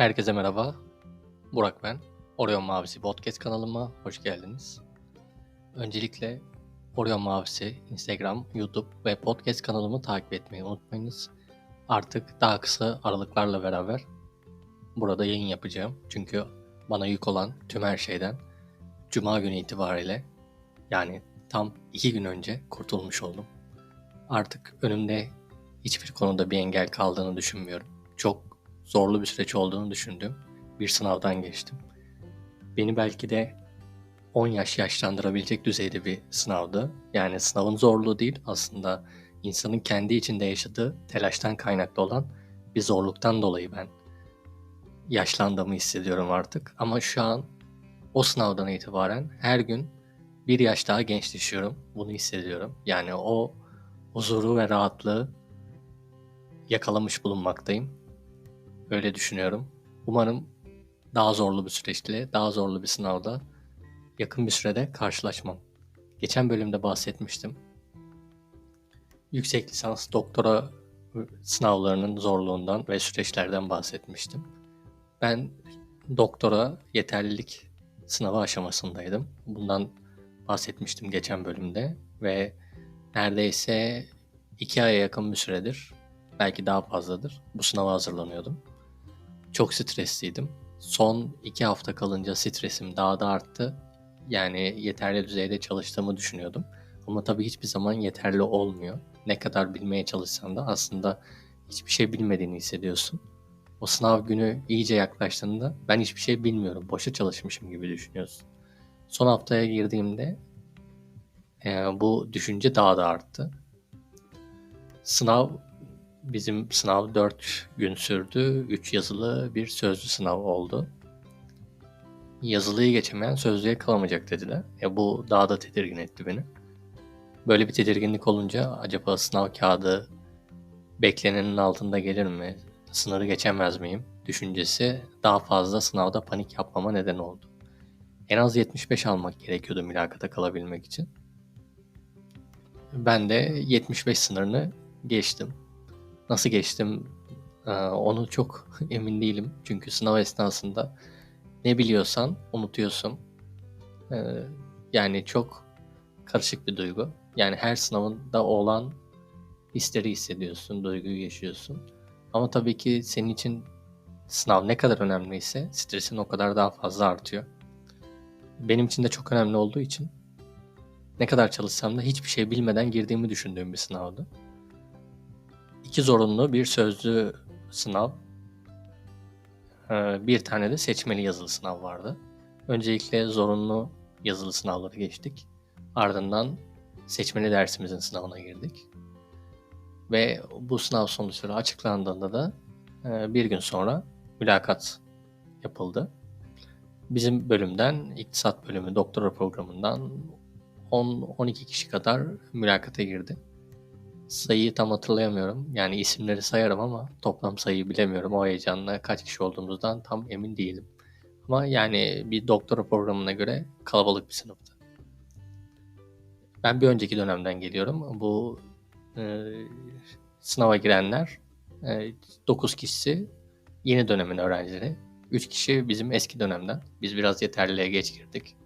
Herkese merhaba. Burak ben. Orion Mavisi Podcast kanalıma hoş geldiniz. Öncelikle Orion Mavisi Instagram, YouTube ve podcast kanalımı takip etmeyi unutmayınız. Artık daha kısa aralıklarla beraber burada yayın yapacağım. Çünkü bana yük olan tüm her şeyden Cuma günü itibariyle yani tam iki gün önce kurtulmuş oldum. Artık önümde hiçbir konuda bir engel kaldığını düşünmüyorum. Çok zorlu bir süreç olduğunu düşündüm. Bir sınavdan geçtim. Beni belki de 10 yaş yaşlandırabilecek düzeyde bir sınavdı. Yani sınavın zorluğu değil aslında insanın kendi içinde yaşadığı telaştan kaynaklı olan bir zorluktan dolayı ben yaşlandığımı hissediyorum artık. Ama şu an o sınavdan itibaren her gün bir yaş daha gençleşiyorum. Bunu hissediyorum. Yani o huzuru ve rahatlığı yakalamış bulunmaktayım. Öyle düşünüyorum. Umarım daha zorlu bir süreçle, daha zorlu bir sınavda yakın bir sürede karşılaşmam. Geçen bölümde bahsetmiştim. Yüksek lisans doktora sınavlarının zorluğundan ve süreçlerden bahsetmiştim. Ben doktora yeterlilik sınavı aşamasındaydım. Bundan bahsetmiştim geçen bölümde ve neredeyse iki aya yakın bir süredir, belki daha fazladır bu sınava hazırlanıyordum. Çok stresliydim. Son iki hafta kalınca stresim daha da arttı. Yani yeterli düzeyde çalıştığımı düşünüyordum. Ama tabii hiçbir zaman yeterli olmuyor. Ne kadar bilmeye çalışsan da aslında hiçbir şey bilmediğini hissediyorsun. O sınav günü iyice yaklaştığında ben hiçbir şey bilmiyorum. Boşa çalışmışım gibi düşünüyorsun. Son haftaya girdiğimde e, bu düşünce daha da arttı. Sınav bizim sınav 4 gün sürdü. 3 yazılı bir sözlü sınav oldu. Yazılıyı geçemeyen sözlüğe kalamayacak dediler. Ya bu daha da tedirgin etti beni. Böyle bir tedirginlik olunca acaba sınav kağıdı beklenenin altında gelir mi? Sınırı geçemez miyim? Düşüncesi daha fazla sınavda panik yapmama neden oldu. En az 75 almak gerekiyordu mülakata kalabilmek için. Ben de 75 sınırını geçtim. Nasıl geçtim ee, onu çok emin değilim. Çünkü sınav esnasında ne biliyorsan unutuyorsun. Ee, yani çok karışık bir duygu. Yani her sınavında olan hisleri hissediyorsun, duyguyu yaşıyorsun. Ama tabii ki senin için sınav ne kadar önemliyse stresin o kadar daha fazla artıyor. Benim için de çok önemli olduğu için ne kadar çalışsam da hiçbir şey bilmeden girdiğimi düşündüğüm bir sınavdı. İki zorunlu bir sözlü sınav. Ee, bir tane de seçmeli yazılı sınav vardı. Öncelikle zorunlu yazılı sınavları geçtik. Ardından seçmeli dersimizin sınavına girdik. Ve bu sınav sonuçları açıklandığında da e, bir gün sonra mülakat yapıldı. Bizim bölümden, iktisat bölümü doktora programından 10-12 kişi kadar mülakata girdi. Sayıyı tam hatırlayamıyorum. Yani isimleri sayarım ama toplam sayıyı bilemiyorum. O heyecanla kaç kişi olduğumuzdan tam emin değilim. Ama yani bir doktora programına göre kalabalık bir sınıftı. Ben bir önceki dönemden geliyorum. Bu e, sınava girenler e, 9 kişisi yeni dönemin öğrencileri. 3 kişi bizim eski dönemden. Biz biraz yeterliliğe geç girdik.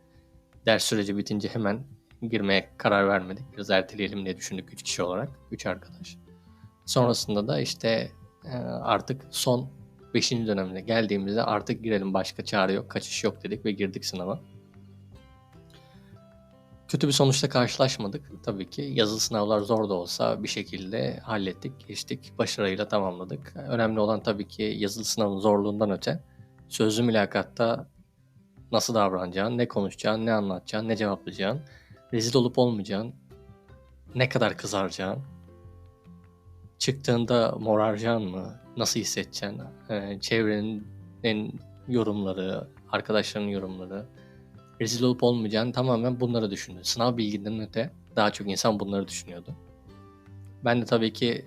Ders süreci bitince hemen girmeye karar vermedik. Biraz erteleyelim diye düşündük 3 kişi olarak. 3 arkadaş. Sonrasında da işte e, artık son 5. dönemine geldiğimizde artık girelim başka çare yok, kaçış yok dedik ve girdik sınava. Kötü bir sonuçla karşılaşmadık tabii ki. Yazılı sınavlar zor da olsa bir şekilde hallettik, geçtik, başarıyla tamamladık. Önemli olan tabii ki yazılı sınavın zorluğundan öte sözlü mülakatta nasıl davranacağın, ne konuşacağın, ne anlatacağın, ne cevaplayacağın rezil olup olmayacağın, ne kadar kızaracağın, çıktığında moraracağın mı, nasıl hissedeceksin, ee, çevrenin yorumları, arkadaşların yorumları, rezil olup olmayacağını tamamen bunları düşündü. Sınav bilginden öte daha çok insan bunları düşünüyordu. Ben de tabii ki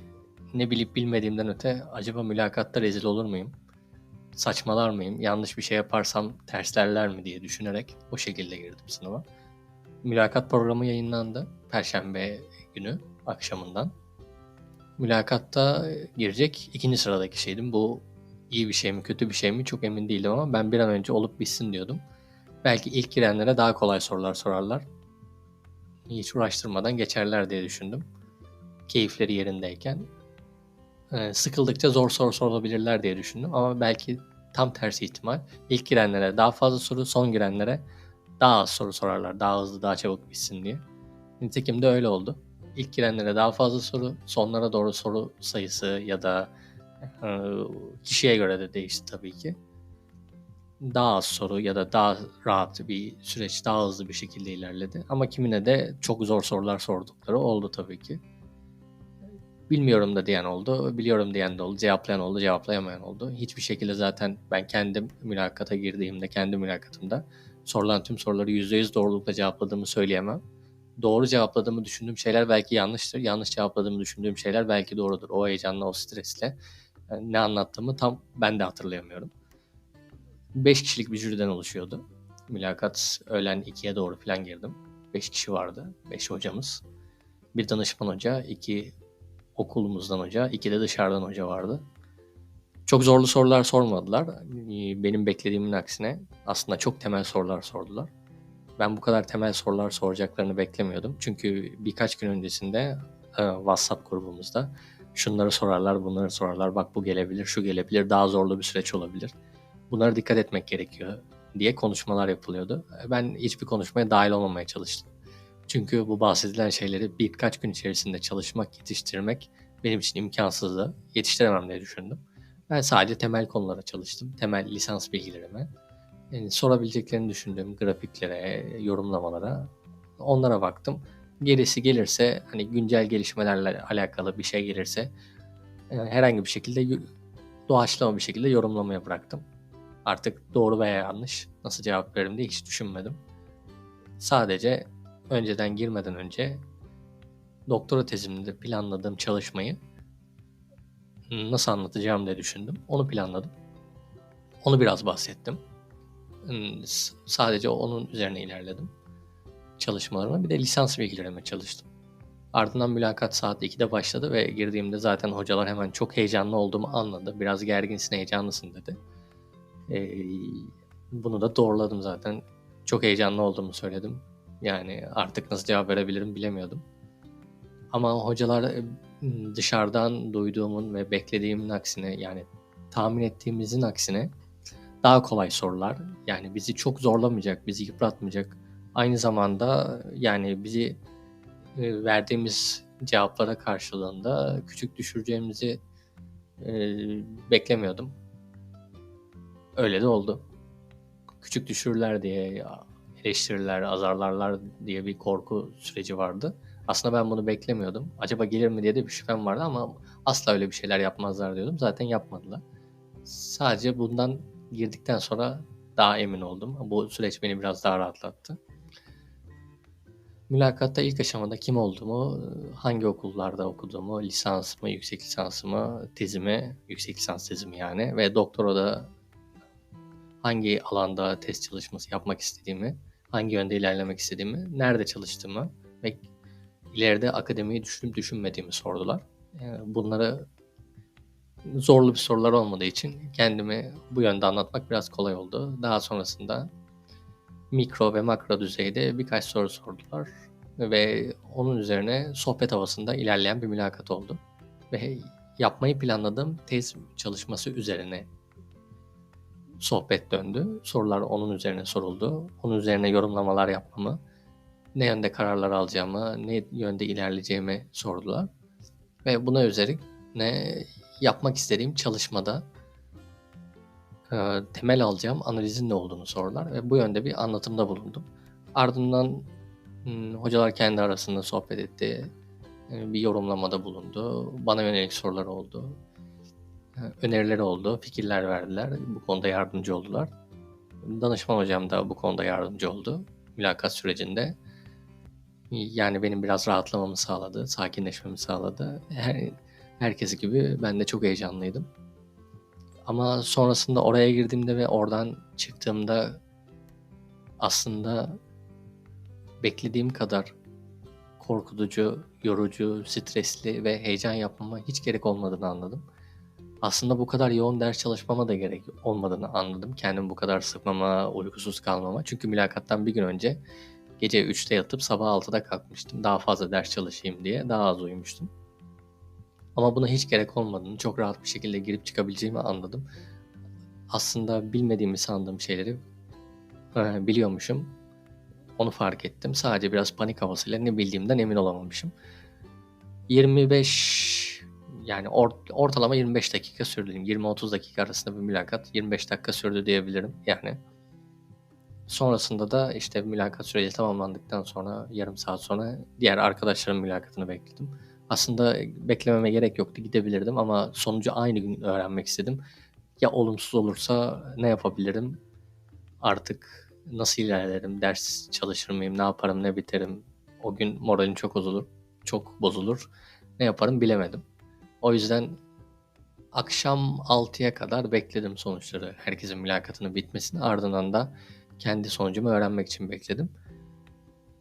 ne bilip bilmediğimden öte acaba mülakatta rezil olur muyum? Saçmalar mıyım? Yanlış bir şey yaparsam terslerler mi diye düşünerek o şekilde girdim sınava mülakat programı yayınlandı. Perşembe günü akşamından. Mülakatta girecek ikinci sıradaki şeydim. Bu iyi bir şey mi kötü bir şey mi çok emin değildim ama ben bir an önce olup bitsin diyordum. Belki ilk girenlere daha kolay sorular sorarlar. Hiç uğraştırmadan geçerler diye düşündüm. Keyifleri yerindeyken. Ee, sıkıldıkça zor soru sorabilirler diye düşündüm ama belki tam tersi ihtimal. İlk girenlere daha fazla soru, son girenlere daha az soru sorarlar. Daha hızlı, daha çabuk bitsin diye. Nitekim de öyle oldu. İlk girenlere daha fazla soru, sonlara doğru soru sayısı ya da e, kişiye göre de değişti tabii ki. Daha az soru ya da daha rahat bir süreç, daha hızlı bir şekilde ilerledi. Ama kimine de çok zor sorular sordukları oldu tabii ki. Bilmiyorum da diyen oldu, biliyorum diyen de oldu, cevaplayan oldu, cevaplayamayan oldu. Hiçbir şekilde zaten ben kendim mülakata girdiğimde, kendi mülakatımda sorulan tüm soruları %100 doğrulukla cevapladığımı söyleyemem. Doğru cevapladığımı düşündüğüm şeyler belki yanlıştır. Yanlış cevapladığımı düşündüğüm şeyler belki doğrudur. O heyecanla, o stresle yani ne anlattığımı tam ben de hatırlayamıyorum. 5 kişilik bir jüriden oluşuyordu. Mülakat öğlen 2'ye doğru falan girdim. 5 kişi vardı. 5 hocamız. Bir danışman hoca, iki okulumuzdan hoca, iki de dışarıdan hoca vardı. Çok zorlu sorular sormadılar. Benim beklediğimin aksine aslında çok temel sorular sordular. Ben bu kadar temel sorular soracaklarını beklemiyordum. Çünkü birkaç gün öncesinde e, WhatsApp grubumuzda şunları sorarlar, bunları sorarlar. Bak bu gelebilir, şu gelebilir, daha zorlu bir süreç olabilir. Bunlara dikkat etmek gerekiyor diye konuşmalar yapılıyordu. Ben hiçbir konuşmaya dahil olmamaya çalıştım. Çünkü bu bahsedilen şeyleri birkaç gün içerisinde çalışmak, yetiştirmek benim için imkansızdı. Yetiştiremem diye düşündüm. Ben sadece temel konulara çalıştım. Temel lisans bilgilerime. Yani sorabileceklerini düşündüğüm grafiklere, yorumlamalara onlara baktım. Gerisi gelirse hani güncel gelişmelerle alakalı bir şey gelirse yani herhangi bir şekilde doğaçlama bir şekilde yorumlamaya bıraktım. Artık doğru veya yanlış nasıl cevap veririm diye hiç düşünmedim. Sadece önceden girmeden önce doktora tezimde planladığım çalışmayı nasıl anlatacağım diye düşündüm. Onu planladım. Onu biraz bahsettim. Hmm, sadece onun üzerine ilerledim çalışmalarıma. Bir de lisans bilgilerime çalıştım. Ardından mülakat saat 2'de başladı ve girdiğimde zaten hocalar hemen çok heyecanlı olduğumu anladı. Biraz gerginsin, heyecanlısın dedi. Ee, bunu da doğruladım zaten. Çok heyecanlı olduğumu söyledim. Yani artık nasıl cevap verebilirim bilemiyordum. Ama hocalar e, dışarıdan duyduğumun ve beklediğimin aksine yani tahmin ettiğimizin aksine daha kolay sorular. Yani bizi çok zorlamayacak, bizi yıpratmayacak. Aynı zamanda yani bizi e, verdiğimiz cevaplara karşılığında küçük düşüreceğimizi e, beklemiyordum. Öyle de oldu. Küçük düşürürler diye eleştirirler, azarlarlar diye bir korku süreci vardı. Aslında ben bunu beklemiyordum. Acaba gelir mi diye de bir şüphem vardı ama asla öyle bir şeyler yapmazlar diyordum. Zaten yapmadılar. Sadece bundan girdikten sonra daha emin oldum. Bu süreç beni biraz daha rahatlattı. Mülakatta ilk aşamada kim olduğumu, hangi okullarda okuduğumu, lisans mı, yüksek lisans mı, tezimi, yüksek lisans tezimi yani ve doktora da hangi alanda test çalışması yapmak istediğimi, hangi yönde ilerlemek istediğimi, nerede çalıştığımı ve ileride akademiyi düşünüp düşünmediğimi sordular. Bunları zorlu bir sorular olmadığı için kendimi bu yönde anlatmak biraz kolay oldu. Daha sonrasında mikro ve makro düzeyde birkaç soru sordular ve onun üzerine sohbet havasında ilerleyen bir mülakat oldu. Ve yapmayı planladığım tez çalışması üzerine sohbet döndü. Sorular onun üzerine soruldu. Onun üzerine yorumlamalar yapmamı, ne yönde kararlar alacağımı, ne yönde ilerleyeceğimi sordular. Ve buna üzerine yapmak istediğim çalışmada e, temel alacağım analizin ne olduğunu sordular ve bu yönde bir anlatımda bulundum. Ardından hmm, hocalar kendi arasında sohbet etti, e, bir yorumlamada bulundu, bana yönelik sorular oldu, önerileri oldu, fikirler verdiler, bu konuda yardımcı oldular. Danışman hocam da bu konuda yardımcı oldu mülakat sürecinde. Yani benim biraz rahatlamamı sağladı, sakinleşmemi sağladı. Her, herkesi gibi ben de çok heyecanlıydım. Ama sonrasında oraya girdiğimde ve oradan çıktığımda aslında beklediğim kadar korkutucu, yorucu, stresli ve heyecan yapmama hiç gerek olmadığını anladım. Aslında bu kadar yoğun ders çalışmama da gerek olmadığını anladım. Kendimi bu kadar sıkmama, uykusuz kalmama. Çünkü mülakattan bir gün önce gece 3'te yatıp sabah 6'da kalkmıştım. Daha fazla ders çalışayım diye daha az uyumuştum. Ama buna hiç gerek olmadığını, çok rahat bir şekilde girip çıkabileceğimi anladım. Aslında bilmediğimi sandığım şeyleri e, biliyormuşum. Onu fark ettim. Sadece biraz panik havasıyla ne bildiğimden emin olamamışım. 25 yani or, ortalama 25 dakika sürdü. 20-30 dakika arasında bir mülakat 25 dakika sürdü diyebilirim yani. Sonrasında da işte mülakat süreci tamamlandıktan sonra yarım saat sonra diğer arkadaşlarımın mülakatını bekledim. Aslında beklememe gerek yoktu gidebilirdim ama sonucu aynı gün öğrenmek istedim. Ya olumsuz olursa ne yapabilirim? Artık nasıl ilerlerim? Ders çalışır mıyım? Ne yaparım? Ne biterim? O gün moralim çok bozulur. Çok bozulur. Ne yaparım bilemedim. O yüzden akşam 6'ya kadar bekledim sonuçları. Herkesin mülakatının bitmesini. Ardından da kendi sonucumu öğrenmek için bekledim.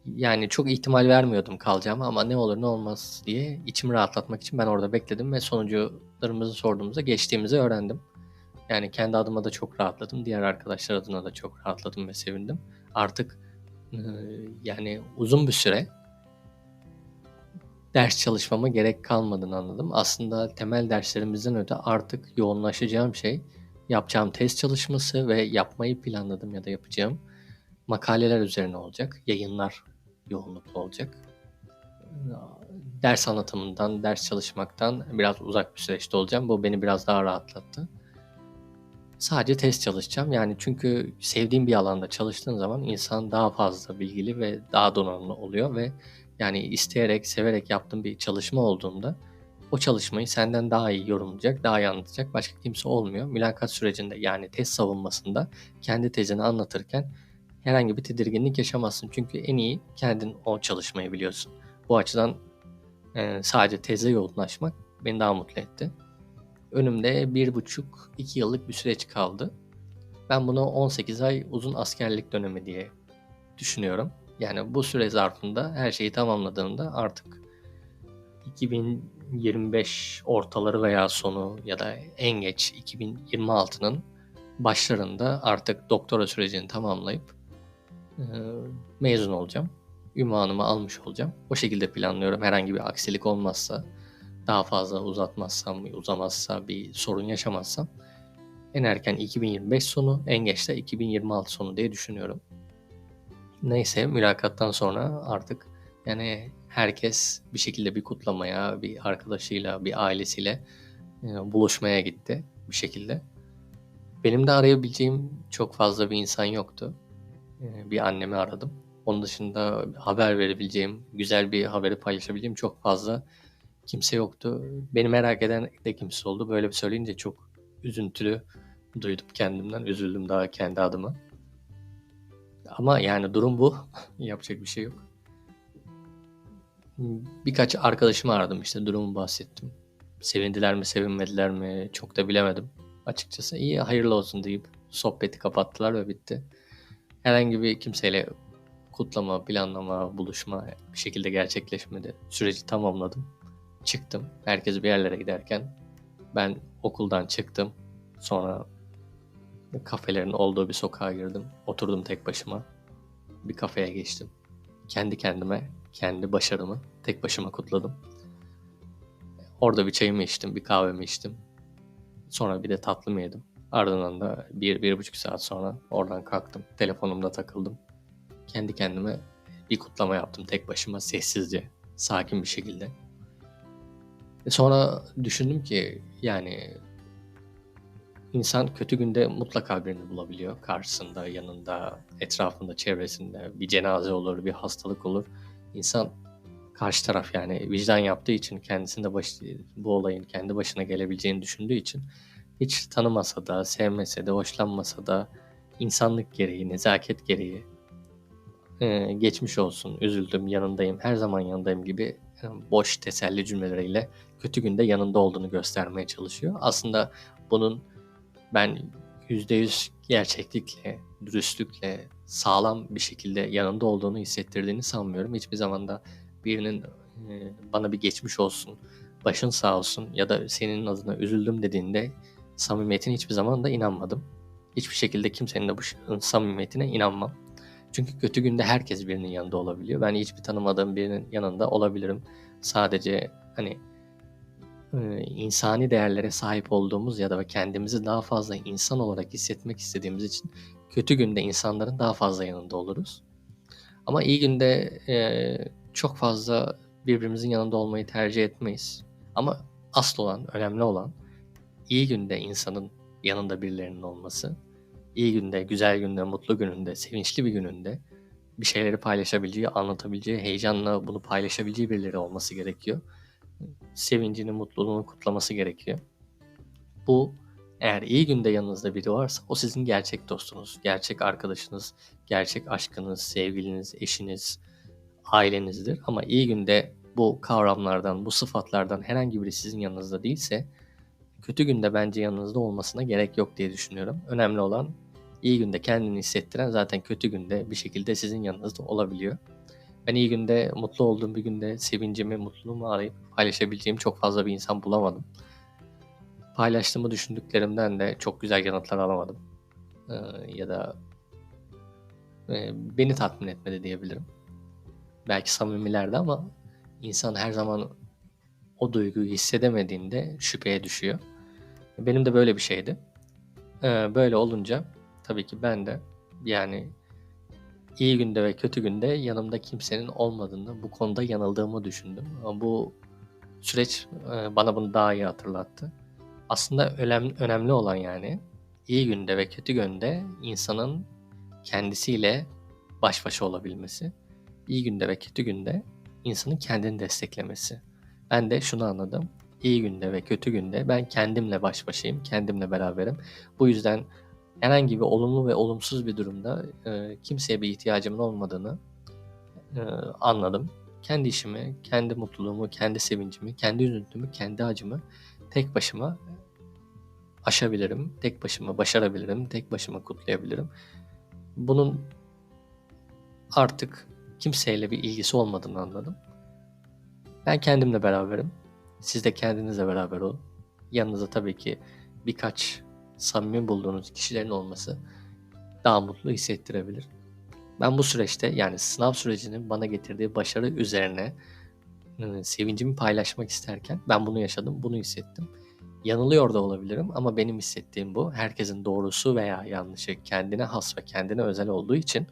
Yani çok ihtimal vermiyordum kalacağımı ama ne olur ne olmaz diye içimi rahatlatmak için ben orada bekledim ve sonucularımızı sorduğumuzda geçtiğimizi öğrendim. Yani kendi adıma da çok rahatladım. Diğer arkadaşlar adına da çok rahatladım ve sevindim. Artık yani uzun bir süre ders çalışmama gerek kalmadığını anladım. Aslında temel derslerimizden öte artık yoğunlaşacağım şey yapacağım test çalışması ve yapmayı planladım ya da yapacağım makaleler üzerine olacak. Yayınlar yoğunluklu olacak. Ders anlatımından, ders çalışmaktan biraz uzak bir süreçte olacağım. Bu beni biraz daha rahatlattı. Sadece test çalışacağım. Yani çünkü sevdiğim bir alanda çalıştığın zaman insan daha fazla bilgili ve daha donanımlı oluyor ve yani isteyerek, severek yaptığın bir çalışma olduğunda o çalışmayı senden daha iyi yorumlayacak, daha iyi anlatacak başka kimse olmuyor. Mülakat sürecinde yani test savunmasında kendi tezini anlatırken herhangi bir tedirginlik yaşamazsın. Çünkü en iyi kendin o çalışmayı biliyorsun. Bu açıdan sadece teze yoğunlaşmak beni daha mutlu etti. Önümde bir buçuk, iki yıllık bir süreç kaldı. Ben bunu 18 ay uzun askerlik dönemi diye düşünüyorum. Yani bu süre zarfında her şeyi tamamladığımda artık 2025 ortaları veya sonu ya da en geç 2026'nın başlarında artık doktora sürecini tamamlayıp e, mezun olacağım. Ünvanımı almış olacağım. O şekilde planlıyorum. Herhangi bir aksilik olmazsa, daha fazla uzatmazsam, uzamazsa, bir sorun yaşamazsam en erken 2025 sonu, en geç de 2026 sonu diye düşünüyorum. Neyse mülakattan sonra artık yani herkes bir şekilde bir kutlamaya, bir arkadaşıyla, bir ailesiyle e, buluşmaya gitti bir şekilde. Benim de arayabileceğim çok fazla bir insan yoktu. E, bir annemi aradım. Onun dışında haber verebileceğim, güzel bir haberi paylaşabileceğim çok fazla kimse yoktu. Beni merak eden de kimse oldu. Böyle bir söyleyince çok üzüntülü duydum kendimden. Üzüldüm daha kendi adıma. Ama yani durum bu. Yapacak bir şey yok. Birkaç arkadaşımı aradım işte durumu bahsettim. Sevindiler mi sevinmediler mi çok da bilemedim. Açıkçası iyi hayırlı olsun deyip sohbeti kapattılar ve bitti. Herhangi bir kimseyle kutlama, planlama, buluşma bir şekilde gerçekleşmedi. Süreci tamamladım. Çıktım. Herkes bir yerlere giderken ben okuldan çıktım. Sonra kafelerin olduğu bir sokağa girdim. Oturdum tek başıma. Bir kafeye geçtim. Kendi kendime, kendi başarımı tek başıma kutladım. Orada bir çayımı içtim, bir kahvemi içtim. Sonra bir de tatlımı yedim. Ardından da bir, bir buçuk saat sonra oradan kalktım. Telefonumda takıldım. Kendi kendime bir kutlama yaptım tek başıma sessizce, sakin bir şekilde. E sonra düşündüm ki yani İnsan kötü günde mutlaka birini bulabiliyor. Karşısında, yanında, etrafında, çevresinde bir cenaze olur, bir hastalık olur. İnsan karşı taraf yani vicdan yaptığı için kendisinde baş, bu olayın kendi başına gelebileceğini düşündüğü için hiç tanımasa da, sevmese de, hoşlanmasa da insanlık gereği, nezaket gereği e, geçmiş olsun, üzüldüm, yanındayım, her zaman yanındayım gibi boş teselli cümleleriyle kötü günde yanında olduğunu göstermeye çalışıyor. Aslında bunun ben %100 gerçeklikle, dürüstlükle, sağlam bir şekilde yanında olduğunu hissettirdiğini sanmıyorum. Hiçbir zaman da birinin e, bana bir geçmiş olsun, başın sağ olsun ya da senin adına üzüldüm dediğinde samimiyetine hiçbir zaman da inanmadım. Hiçbir şekilde kimsenin de bu samimiyetine inanmam. Çünkü kötü günde herkes birinin yanında olabiliyor. Ben hiçbir tanımadığım birinin yanında olabilirim. Sadece hani e, insani değerlere sahip olduğumuz ya da kendimizi daha fazla insan olarak hissetmek istediğimiz için kötü günde insanların daha fazla yanında oluruz. Ama iyi günde e, çok fazla birbirimizin yanında olmayı tercih etmeyiz. Ama asıl olan, önemli olan iyi günde insanın yanında birilerinin olması. İyi günde, güzel günde, mutlu gününde, sevinçli bir gününde bir şeyleri paylaşabileceği, anlatabileceği, heyecanla bunu paylaşabileceği birileri olması gerekiyor. Sevincini, mutluluğunu kutlaması gerekiyor. Bu eğer iyi günde yanınızda biri varsa o sizin gerçek dostunuz, gerçek arkadaşınız, gerçek aşkınız, sevgiliniz, eşiniz, ailenizdir. Ama iyi günde bu kavramlardan, bu sıfatlardan herhangi biri sizin yanınızda değilse kötü günde bence yanınızda olmasına gerek yok diye düşünüyorum. Önemli olan iyi günde kendini hissettiren zaten kötü günde bir şekilde sizin yanınızda olabiliyor. Ben iyi günde, mutlu olduğum bir günde sevincimi, mutluluğumu arayıp paylaşabileceğim çok fazla bir insan bulamadım. Paylaştığımı düşündüklerimden de çok güzel yanıtlar alamadım. Ee, ya da e, beni tatmin etmedi diyebilirim. Belki samimilerdi ama insan her zaman o duyguyu hissedemediğinde şüpheye düşüyor. Benim de böyle bir şeydi. Ee, böyle olunca tabii ki ben de yani iyi günde ve kötü günde yanımda kimsenin olmadığını, bu konuda yanıldığımı düşündüm. Bu süreç e, bana bunu daha iyi hatırlattı. Aslında önemli, önemli olan yani iyi günde ve kötü günde insanın kendisiyle baş başa olabilmesi. İyi günde ve kötü günde insanın kendini desteklemesi. Ben de şunu anladım. İyi günde ve kötü günde ben kendimle baş başayım, kendimle beraberim. Bu yüzden herhangi bir olumlu ve olumsuz bir durumda e, kimseye bir ihtiyacımın olmadığını e, anladım. Kendi işimi, kendi mutluluğumu, kendi sevincimi, kendi üzüntümü, kendi acımı tek başıma aşabilirim, tek başıma başarabilirim, tek başıma kutlayabilirim. Bunun artık kimseyle bir ilgisi olmadığını anladım. Ben kendimle beraberim. Siz de kendinizle beraber olun. Yanınıza tabii ki birkaç samimi bulduğunuz kişilerin olması daha mutlu hissettirebilir. Ben bu süreçte yani sınav sürecinin bana getirdiği başarı üzerine ıı, sevincimi paylaşmak isterken ben bunu yaşadım, bunu hissettim. Yanılıyor da olabilirim ama benim hissettiğim bu. Herkesin doğrusu veya yanlışı kendine has ve kendine özel olduğu için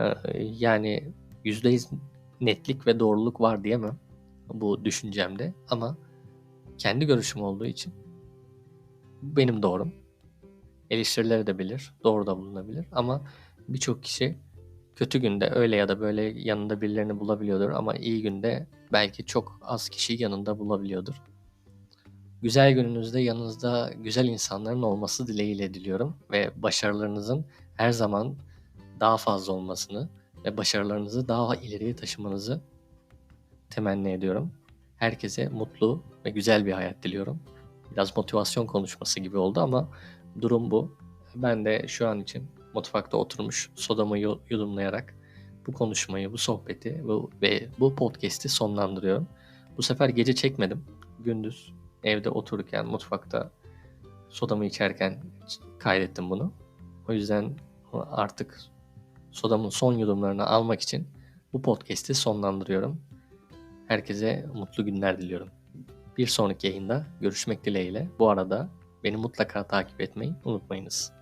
ıı, yani %100 netlik ve doğruluk var diyemem bu düşüncemde ama kendi görüşüm olduğu için benim doğrum. Eleştirileri de bilir, doğru da bulunabilir ama birçok kişi kötü günde öyle ya da böyle yanında birilerini bulabiliyordur ama iyi günde belki çok az kişi yanında bulabiliyordur. Güzel gününüzde yanınızda güzel insanların olması dileğiyle diliyorum ve başarılarınızın her zaman daha fazla olmasını ve başarılarınızı daha ileriye taşımanızı temenni ediyorum. Herkese mutlu ve güzel bir hayat diliyorum. Biraz motivasyon konuşması gibi oldu ama durum bu. Ben de şu an için mutfakta oturmuş sodamı yudumlayarak bu konuşmayı, bu sohbeti bu, ve bu podcast'i sonlandırıyorum. Bu sefer gece çekmedim. Gündüz evde otururken, mutfakta sodamı içerken kaydettim bunu. O yüzden artık sodamın son yudumlarını almak için bu podcast'i sonlandırıyorum. Herkese mutlu günler diliyorum. Bir sonraki yayında görüşmek dileğiyle. Bu arada beni mutlaka takip etmeyi unutmayınız.